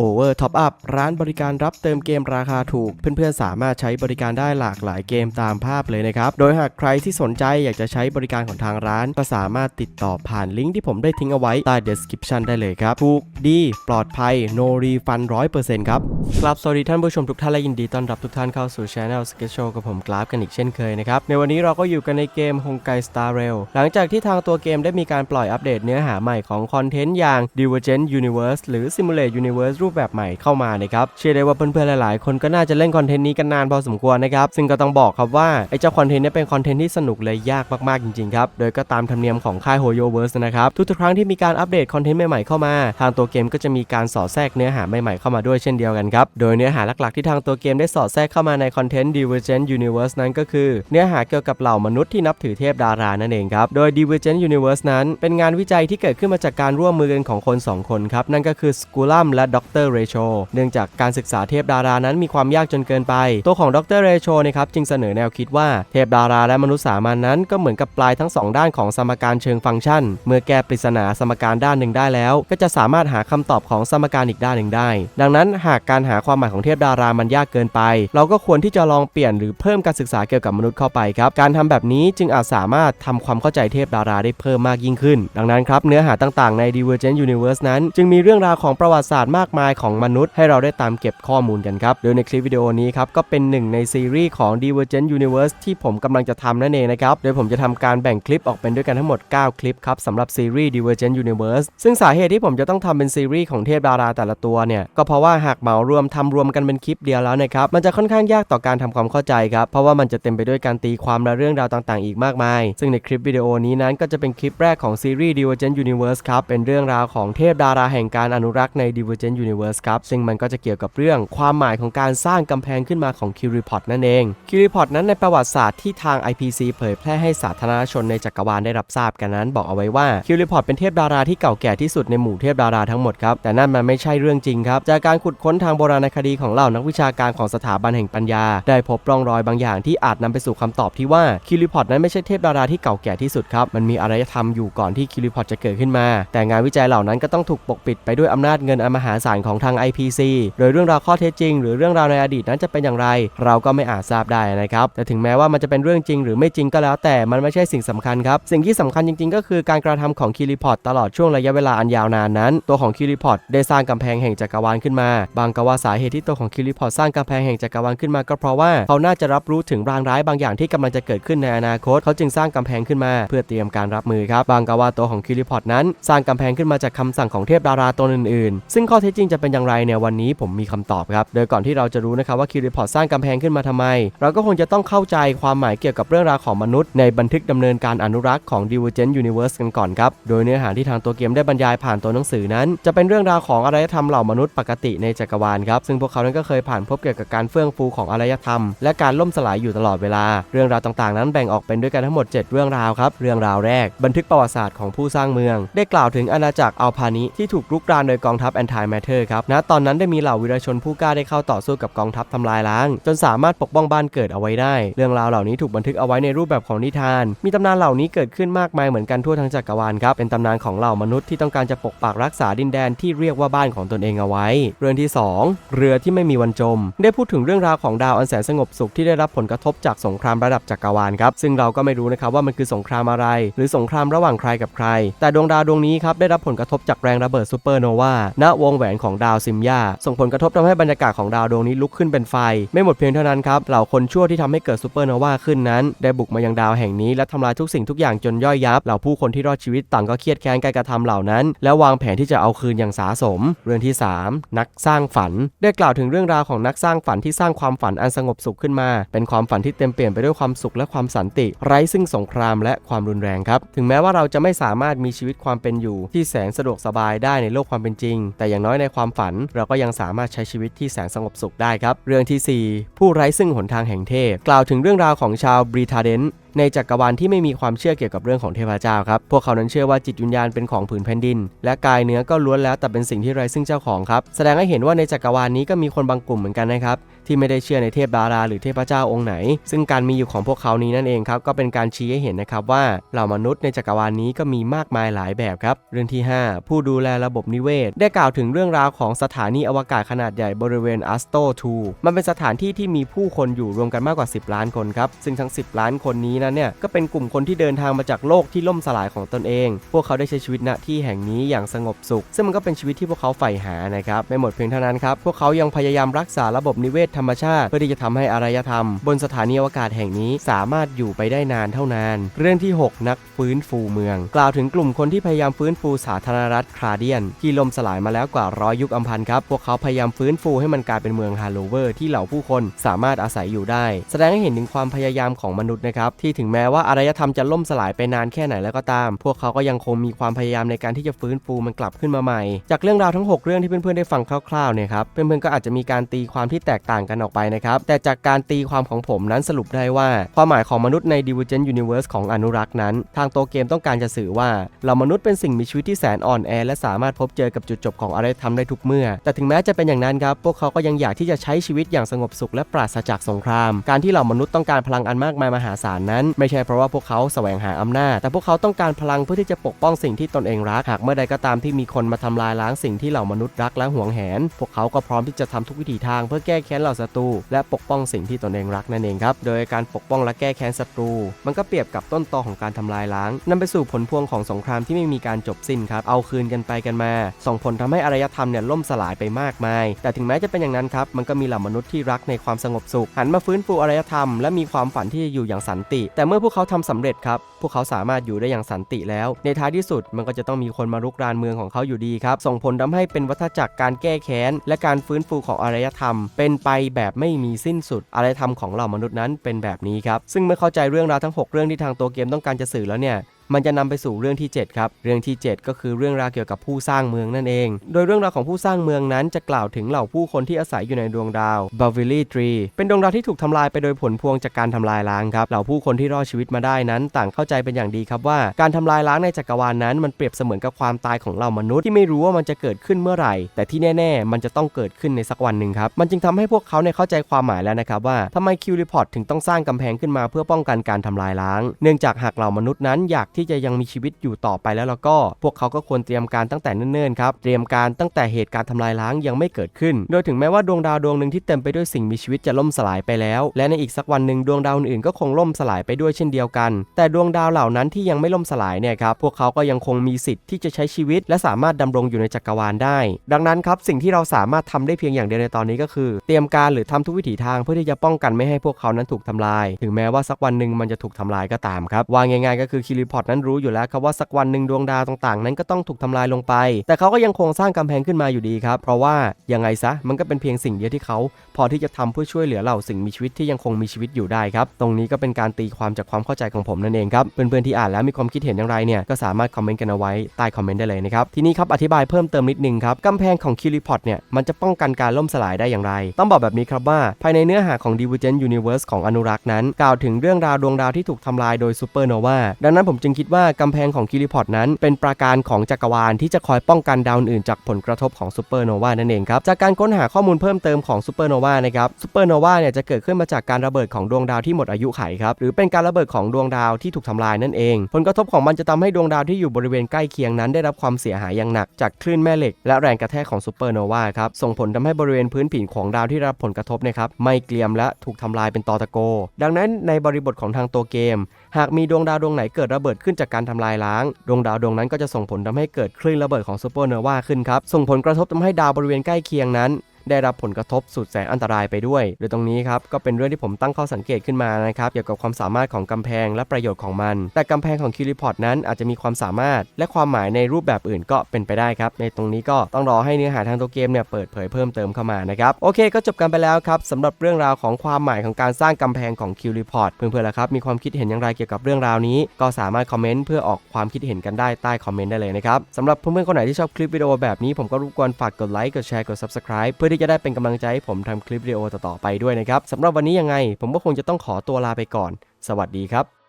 Over Top Up ร้านบริการรับเติมเกมราคาถูก เพื่อนๆ สามารถใช้บริการได้หลากหลายเกมตามภาพเลยนะครับ โดยหากใครที่สนใจอยากจะใช้บริการของทางร้าน ก็สามารถติดต่อผ่านลิงก์ที่ผมได้ทิ้งเอาไว้ใต้ description ได้เลยครับ ถูกดี ปลอดภัย no refund 100%ครับกลับสวัสดีท่านผู้ชมทุกท่านและยินดีต้อนรับทุกท่านเข้าสู่ Channel Sketch Show กับผมกราฟกันอีกเช่นเคยนะครับ ในวันนี้เราก็อยู่กันในเกม Honkai Star Rail หลังจากที่ทางตัวเกมได้มีการปล่อยอัปเดตเนื้อหาใหม่ของคอนเทนต์อย่าง Divergent Universe หรือ Simulate Universe รูปแบบใหม่เข้ามานะครับเชื่อได้ว่าเพื่อนๆหลายๆ คนก็น่าจะเล่นคอนเทนต์นี้กันนานพอสมควรนะครับซึ่งก็ต้องบอกครับว่าไอ้เจ้าคอนเทนต์นี้เป็นคอนเทนต์ที่สนุกเลยยากมากๆจริงๆครับโดยก็ตามธรรมเนียมของค่าย Hoyo Verse นะครับทุกๆครั้งที่มีการอัปเดตคอนเทนต์ใหม่ๆเข้ามา ทางตัวเกมก็จะมีการสอดแทรกเนื้อหาใหม่ๆเข้ามาด้วยเช่นเดียวกันครับโดยเนื้อหาหลักๆที่ทางตัวเกมได้สอดแทรกเข้ามาในคอนเทนต์ Divergent Universe นั้นก็คือ เนื้อหาเกี่ยวกับเหล่ามนุษย์ที่นับถือเทพดารานั่นเองครับโดย Divergent Universe นั้น เป็นงานวิจัยที่เกิดขึ้นมาจากการร่วมมือกันของคนสองคนครับนั่นก็คือสกูลัมและดรเรโชเนื่องจากการศึกษาเทพดารานั้นมีความยากจนเกินไป ตัวของดรเรโชนะครับจึงเสนอแนวคิดว่าเทพดาราและมนุษย์สามัญนั้นก็เหมือนกับปลายทั้งสองด้านของสมการเชิงฟังก์ชัน เมื่อแก้ปริศนาสมการด้านหนึ่งได้แล้ว ก็จะสามารถหาคำตอบของสมการอีกด้านหนึ่งได้ ดังนั้นหากการหาความหมายของเทพดารามันยากเกินไป เราก็ควรที่จะลองเปลี่ยนหรือเพิ่มการศึกษาเกี่ยวกับมนุษย์เข้าไปครับการทำแบบนี้จึงอาจสามารถทำความเข้าใจเทพดาราได้เพิ่มมากยิ่งขึ้น ดังนั้นครับเนื้อหาต่างๆใน Divergent Universe นั้น จึงมีเรื่องราวของประวัติศาสตร์มากมายของมนุษย์ให้เราได้ตามเก็บข้อมูลกันครับโดยในคลิปวิดีโอนี้ครับก็เป็นหนึ่งในซีรีส์ของ Divergent Universe ที่ผมกำลังจะทำนั่นเองนะครับ โดยผมจะทำการแบ่งคลิปออกเป็นด้วยกันทั้งหมด 9 คลิปครับสำหรับซีรีส์ Divergent Universe ซึ่งสาเหตุที่ผมจะต้องทำเป็นซีรีส์ของเทพดาราแต่ละตัวเนี่ยก็เพราะว่าหากเหมารวมทำรวมกันเป็นคลิปเดียวแล้วนะครับมันจะค่อนข้างยากต่อการทำความเข้าใจครับเพราะว่ามันจะเต็มไปด้วยการตีความและเรื่องราวต่างๆ อีกมากมาย ซึ่งในคลิปวิดีโอนี้นั้นก็จะเป็นคลิปแรกของซีรีส์ Divergent Universe ครับเป็นเรื่องราวของเทพดาราแห่งการอนุรักษ์ใน Divergent Universe ครับ ซึ่งมันก็จะเกี่ยวกับเรื่องความหมายของการสร้างกำแพงขึ้นมาของ k i r i p o t นั่นเอง k i r i p o t นั้นในประวัติศาสตร์ที่ทาง IPC เผยแพร่ให้สาธารณชนในจักรวาลได้รับทราบกันนั้น บอกเอาไว้ว่า k i r i p o t เป็นเทพดาราที่เก่าแก่ที่สุดในหมู่เทพดาราทั้งหมดครับ แต่นั่นมันไม่ใช่เรื่องจริงครับ จากการขุดค้นทางโบราณคดีของเหล่านักวิชาการของสถาบันแห่งปัญญา ได้พบร่องรอยบางอย่างที่อาจนำไปสู่คำตอบที่ว่าคิริพอตนั้นไม่ใช่เทพดาราที่เก่าแก่ที่สุดครับ มันมีอารยธรรมอยู่ก่อนที่คิริพอตจะเกิดขึ้นมา แต่งานวิจัยเหล่านั้นก็ต้องถูกปกปิดไปด้วยอำนาจเงินอมหาศาลของทาง IPC โดยเรื่องราวข้อเท็จจริง หรือเรื่องราวในอดีตนั้นจะเป็นอย่างไร เราก็ไม่อาจทราบได้นะครับแต่ถึงแม้ว่ามันจะเป็นเรื่องจริง หรือไม่จริงก็แล้ว แต่มันไม่ใช่สิ่งสำคัญครับสิ่งที่สำคัญจริง ๆ ก็คือการกระทำของคิริพอตตลอดช่วงระยะเวลาอันยาวนานนั้น ตัวของคิริพอตได้สร้างกำแพงแห่งจักรวาลขึ้นมา บางก็ว่าสาเหตุที่ตัวของคิริพอตสร้างกำแพงแห่งจักรวาลขึ้นมาก็เพราะว่าเขาน่าจะรับรู้ถึงรางร้ายบางอย่างที่กำลังจะเกิดขึ้นในอนาคต เขาจึงสร้างกำแพงขึ้นมา เพื่อเตรียมการรับมือครับบางก็ว่าตัวของคิริพอตนั้น สร้างกำแพงขึ้นมาจากคำสั่งของเทพดาราตนอื่นๆ ซึ่งข้อเท็จจริงจะเป็นอย่างไรเนี่ยวันนี้ผมมีคำตอบครับ โดยก่อนที่เราจะรู้นะครับว่าคิริพอตสร้างกำแพงขึ้นมาทำไม เราก็คงจะต้องเข้าใจความหมายเกี่ยวกับเรื่องราวของมนุษย์ในบันทึกดำเนินการอนุรักษ์ของ Divergent Universe กันก่อนครับ โดยเนื้อหาที่ทางตัวเกมได้บรรยายผ่านตัวหนังสือนั้น จะเป็นเรื่องราวของอารยธรรมเหล่ามนุษย์ปกติในจักรวาลครับ ซึ่งพวกเขานั้นก็เคยผ่านพบเกี่ยวกับการเฟื่องฟูของอารยธรรม และการล่มสลายอยู่ตลอดเวลา เรื่องราวต่างๆ นั้นแบ่งออกเป็นด้วยกันทั้งหมด 7 เรื่องราวครับ เรื่องราวแรก บันทึกประวัติศาสตร์ของผู้สร้างเมือง ได้กล่าวถึงอาณาจักรอัลพานิที่ถูกรุกรานโดยกองทัพแอนตี้แมทเทอร์ครับณตอนนั้นได้มีเหล่าวีรชนผู้กล้าได้เข้าต่อสู้กับกองทัพทำลายล้าง จนสามารถปกป้องบ้านเกิดเอาไว้ได้ เรื่องราวเหล่านี้ถูกบันทึกเอาไว้ในรูปแบบของนิทาน มีตำนานเหล่านี้เกิดขึ้นมากมายเหมือนกันทั่วทั้งจักรวาลครับเป็นตำนานของเหล่ามนุษย์ที่ต้องการจะปกปักรักษาดินแดนที่เรียกว่าบ้านของตนเองเอาไว้ เรื่องที่ 2 เรือที่ไม่มีวันจม ได้พูดถึงเรื่องราวของดาวอันแสนสงบสุขที่ได้รับผลกระทบจากสงครามระดับจักรวาลครับซึ่งเราก็ไม่รู้นะครับว่ามันคือสงครามอะไร หรือสงครามระหว่างใครกับใคร แต่ดวงดาวดวงนี้ครับได้รับผลกระทบจากแรงระเบิดซูเปอร์โนวาณวงแหวนของดาวซิมยาส่งผลกระทบทำให้บรรยากาศของดาวดวงนี้ลุกขึ้นเป็นไฟ ไม่หมดเพียงเท่านั้นครับเหล่าคนชั่วที่ทำให้เกิดซูเปอร์โนวาขึ้นนั้น ได้บุกมายังดาวแห่งนี้และทำลายทุกสิ่งทุกอย่างจนย่อยยับเหล่าผู้คนที่รอดชีวิตต่างก็เครียดแค้นการกระทำเหล่านั้น และวางแผนที่จะเอาคืนอย่างสาสม เรื่องที่ 3 นักสร้างฝัน ได้กล่าวถึงเรื่องราวของนักสร้างฝันที่สร้างความฝันอันสงบสุขขึ้นมา เป็นความฝันที่เต็มเปลี่ยนไปด้วยความสุขและความสันติ ไร้ซึ่งสงครามและความรุนแรงครับ ถึงแม้ว่าเราจะไม่สามารถมีชีวิตความเป็นอยู่ ที่แสนสะดวกสบายได้ในโลกความเป็นจริง แต่อย่างน้อยในความฝัน เราก็ยังสามารถใช้ชีวิตที่แสนสงบสุขได้ครับ เรื่องที่ 4 ผู้ไร้ซึ่งหนทางแห่งเทพ กล่าวถึงเรื่องราวของชาวบริทาเดน ในจักรวาลที่ไม่มีความเชื่อเกี่ยวกับเรื่องของเทพเจ้าครับ พวกเขานั้นเชื่อว่าจิตวิญญาณเป็นของผืนแผ่นดิน และกายเนื้อก็ล้วนแล้วแต่เป็นสิ่งที่ไร้ซึ่งเจ้าของครับ แสดงให้เห็นว่าในจักรวาลนี้ก็มีคนบางกลุ่มเหมือนกันนะครับที่ไม่ได้เชื่อในเทพดาราหรือเทพเจ้าองค์ไหน ซึ่งการมีอยู่ของพวกเขานี้นั่นเองครับก็เป็นการชี้ให้เห็นนะครับว่าเหล่ามนุษย์ในจักรวาลนี้ก็มีมากมายหลายแบบครับ เรื่องที่ 5 ผู้ดูแลระบบนิเวศ ได้กล่าวถึงเรื่องราวของสถานีอวกาศขนาดใหญ่บริเวณอัสโต2มันเป็นสถานที่ที่มีผู้คนอยู่รวมกันมากกว่า 10 ล้านคนครับซึ่งทั้ง 10 ล้านคนนี้นั้นเนี่ยก็เป็นกลุ่มคนที่เดินทางมาจากโลกที่ล่มสลายของตนเอง พวกเขาได้ใช้ชีวิตณที่แห่งนี้อย่างสงบสุข ซึ่งมันก็เป็นชีวิตที่พวกเขาใฝ่หานะครับไม่หมดเพียงเท่านั้นครับพวกเขายังพยายามรักษาระบบนิเวศธรรมชาติ เพื่อที่จะทำให้อารยธรรม บนสถานีอวกาศแห่งนี้สามารถอยู่ไปได้นานเท่านาน เรื่องที่ 6 นักฟื้นฟูเมือง กล่าวถึงกลุ่มคนที่พยายามฟื้นฟูสาธารณรัฐคราเดียน ที่ล่มสลายมาแล้วกว่าร้อยยุคอัมพันธ์ครับพวกเขาพยายามฟื้นฟูให้มันกลายเป็นเมืองฮาโลเวอร์ที่เหล่าผู้คนสามารถอาศัยอยู่ได้ แสดงให้เห็นถึงความพยายามของมนุษย์นะครับที่ถึงแม้ว่าอารยธรรมจะล่มสลายไปนานแค่ไหนแล้วก็ตาม พวกเขาก็ยังคงมีความพยายามในการที่จะฟื้นฟูมันกลับขึ้นมาใหม่ จากเรื่องราวทั้ง 6 เรื่องที่เพื่อนๆได้ฟังคร่าวๆเนี่ยครับเพื่อนๆก็อาจจะมีการตีความที่แตกต่างกันออกไปนะครับแต่จากการตีความของผมนั้นสรุปได้ว่า ความหมายของมนุษย์ใน Divergent Universe ของอนุรักษ์นั้น ทางตัวเกมต้องการจะสื่อว่าเรามนุษย์เป็นสิ่งมีชีวิตที่แสนอ่อนแอ และสามารถพบเจอกับจุดจบของอารยธรรมได้ทุกเมื่อ แต่ถึงแม้จะเป็นอย่างนั้นครับพวกเขาก็ยังอยากที่จะใช้ชีวิตอย่างสงบสุขและปราศจากสงคราม การที่เหล่ามนุษย์ต้องการพลังอันมากมายมหาศาลนั้นไม่ใช่เพราะว่าพวกเขาแสวงหาอำนาจ แต่พวกเขาต้องการพลังเพื่อที่จะปกป้องสิ่งที่ตนเองรัก หากเมื่อใดก็ตามที่มีคนมาทำลายล้างสิ่งที่เหล่ามนุษย์รักและหวงแหน พวกเขาก็พร้อมที่จะทำทุกวิถีทางเพื่อแก้แค้นเหล่าศัตรูและปกป้องสิ่งที่ตนเองรักนั่นเองครับ โดยการปกป้องและแก้แค้นศัตรู มันก็เปรียบกับต้นตอของการทำลายล้างนำไปสู่ผลพวงของสงครามที่ไม่มีการจบสิ้นครับ เอาคืนกันไปกันมา ส่งผลทำให้อารยธรรมเนี่ยล่มสลายไปมากมาย แต่ถึงแม้จะเป็นอย่างนั้นครับ มันก็มีเหล่ามนุษย์ที่รักในความสงบสุข หันมาฟื้นฟูอารยธรรมและมีความฝันที่จะอยู่อย่างสันติแต่เมื่อพวกเขาทำสำเร็จครับ พวกเขาสามารถอยู่ได้อย่างสันติแล้ว ในท้ายที่สุดมันก็จะต้องมีคนมารุกรานเมืองของเขาอยู่ดีครับ ส่งผลทำให้เป็นวัฏจักรการแก้แค้น และการฟื้นฟูของอารยธรรม เป็นไปแบบไม่มีสิ้นสุดอารยธรรมของเหล่ามนุษย์นั้นเป็นแบบนี้ครับ ซึ่งเมื่อเข้าใจเรื่องราวทั้ง 6 เรื่องที่ทางตัวเกมต้องการจะสื่อแล้วเนี่ย มันจะนำไปสู่เรื่องที่ 7 ครับ เรื่องที่ 7 ก็คือเรื่องราวเกี่ยวกับผู้สร้างเมืองนั่นเอง โดยเรื่องราวของผู้สร้างเมืองนั้นจะกล่าวถึงเหล่าผู้คนที่อาศัยอยู่ในดวงดาวบาวิลีทรีเป็นดวงดาวที่ถูกทำลายไปโดยผลพวงจากการทำลายล้างครับ เหล่าผู้คนที่รอดชีวิตมาได้นั้น ต่างเข้าใจเป็นอย่างดีครับว่า การทำลายล้างในจักรวาลนั้น มันเปรียบเสมือนกับความตายของเหล่ามนุษย์ที่ไม่รู้ว่ามันจะเกิดขึ้นเมื่อไหร่ แต่ที่แน่ ๆ มันจะต้องเกิดขึ้นในสักวันหนึ่งครับ มันจึงทำให้พวกเขาเนี่ยเข้าใจความหมายแล้วนะครับว่าทำไมคิวรีพอร์ตถึงต้องสร้างกำแพงขึ้นมาเพื่อป้องกันการทำลายล้าง เนื่องจากหากเหล่ามนุษย์นั้นอยากที่ที่จะยังมีชีวิตอยู่ต่อไปแล้วแล้วก็พวกเขาก็ควรเตรียมการตั้งแต่เนิ่นๆครับเตรียมการตั้งแต่เหตุการณ์ทำลายล้างยังไม่เกิดขึ้น โดยถึงแม้ว่าดวงดาวดวงหนึ่งที่เต็มไปด้วยสิ่งมีชีวิตจะล่มสลายไปแล้ว และในอีกสักวันหนึ่งดวงดาวอื่นๆก็คงล่มสลายไปด้วยเช่นเดียวกัน แต่ดวงดาวเหล่านั้นที่ยังไม่ล่มสลายเนี่ยครับพวกเขาก็ยังคงมีสิทธิ์ที่จะใช้ชีวิต และสามารถดำรงอยู่ในจักรวาลได้ ดังนั้นครับสิ่งที่เราสามารถทำได้เพียงอย่างเดียวในตอนนี้ก็คือ เตรียมการหรือทำทุกวิถีทางเพื่อที่จะป้องกันไม่ให้พวกเขานั้นถูกทำลาย ถึงแม้ว่าสักวันหนึ่งมันจะถูกทำลายก็ตามครับวาง่ายๆก็คือคิริพอตนั้นรู้อยู่แล้วครับว่าสักวันหนึ่งดวงดาวต่างๆ นั้นก็ต้องถูกทำลายลงไป แต่เขาก็ยังคงสร้างกำแพงขึ้นมาอยู่ดีครับ เพราะว่ายังไงซะมันก็เป็นเพียงสิ่งเดียวที่เขาพอที่จะทำเพื่อช่วยเหลือเหล่าสิ่งมีชีวิตที่ยังคงมีชีวิตอยู่ได้ครับ ตรงนี้ก็เป็นการตีความจากความเข้าใจของผมนั่นเองครับ เพื่อนๆที่อ่านแล้วมีความคิดเห็นอย่างไรเนี่ยก็สามารถคอมเมนต์กันเอาไว้ใต้คอมเมนต์ได้เลยนะครับ ทีนี้ครับอธิบายเพิ่มเติมนิดนึงครับกำแพงของคิริพอร์ตเนี่ยมันจะป้องกันการล่มสลายได้อย่างไร ต้องบอกแบบนี้ครับว่า ภายในเนื้อหาของ Divergent Universe ของอนุรักษ์นั้น กล่าวถึงเรื่องราวดวงดาวที่ถูกทำลายโดยซูเปอร์โนวาดังนั้นผมจึงคิดว่ากำแพงของคิริพอตนั้น เป็นปราการของจักรวาลที่จะคอยป้องกันดาวอื่นจากผลกระทบของซูเปอร์โนวานั่นเองครับจากการค้นหาข้อมูลเพิ่มเติมของซูเปอร์โนวานะครับซูเปอร์โนวาเนี่ยจะเกิดขึ้นมาจากการระเบิดของดวงดาวที่หมดอายุไขครับหรือเป็นการระเบิดของดวงดาวที่ถูกทำลายนั่นเอง ผลกระทบของมันจะทำให้ดวงดาวที่อยู่บริเวณใกล้เคียงนั้น ได้รับความเสียหายอย่างหนักจากคลื่นแม่เหล็ก และแรงกระแทกของซูเปอร์โนวาครับส่งผลทำให้บริเวณพื้นผิวของดาวที่รับผลกระทบนะครับไม่เกรียมและถูกทำลายเป็นตอตะโก ดังนั้นในบริบทของทางตัวเกม หากมีดวงดาวดวงไหนเกิดระเบิดขึ้นจากการทำลายล้าง ดวงดาวดวงนั้นก็จะส่งผลทำให้เกิดคลื่นระเบิดของซูเปอร์โนวาขึ้นครับ ส่งผลกระทบทำให้ดาวบริเวณใกล้เคียงนั้น ได้รับผลกระทบสุดแสนอันตรายไปด้วยโดยตรงนี้ครับก็เป็นเรื่องที่ผมตั้งข้อสังเกตขึ้นมานะครับเกี่ยวกับความสามารถของกำแพงและประโยชน์ของมัน แต่กำแพงของคิริพอร์ตนั้นอาจจะมีความสามารถ และความหมายในรูปแบบอื่นก็เป็นไปได้ครับในตรงนี้ก็ต้องรอให้เนื้อหาทางตัวเกมเนี่ยเปิดเผยเพิ่มเติมเข้ามานะครับโอเคก็จบกันไปแล้วครับสำหรับเรื่องราวของความหมายของการสร้างกำแพงของคิริพอร์ตเพื่อนๆล่ะครับมีความคิดเห็นอย่างไรเกี่ยวกับเรื่องราวนี้ ก็สามารถคอมเมนต์เพื่อออกความคิดเห็นกันได้ใต้คอมเมนต์ได้เลยนะครับสำหรับเพื่อนๆคนไหนที่ชอบคลิปวิดีโอแบบนี้ผมก็รบกวนฝากกดไลค์กดแชร์กด subscribe เพื่อที่จะได้เป็นกำลังใจให้ผมทำคลิปวิดีโอต่อๆไปด้วยนะครับสำหรับวันนี้ยังไง ผมก็คงจะต้องขอตัวลาไปก่อน สวัสดีครับ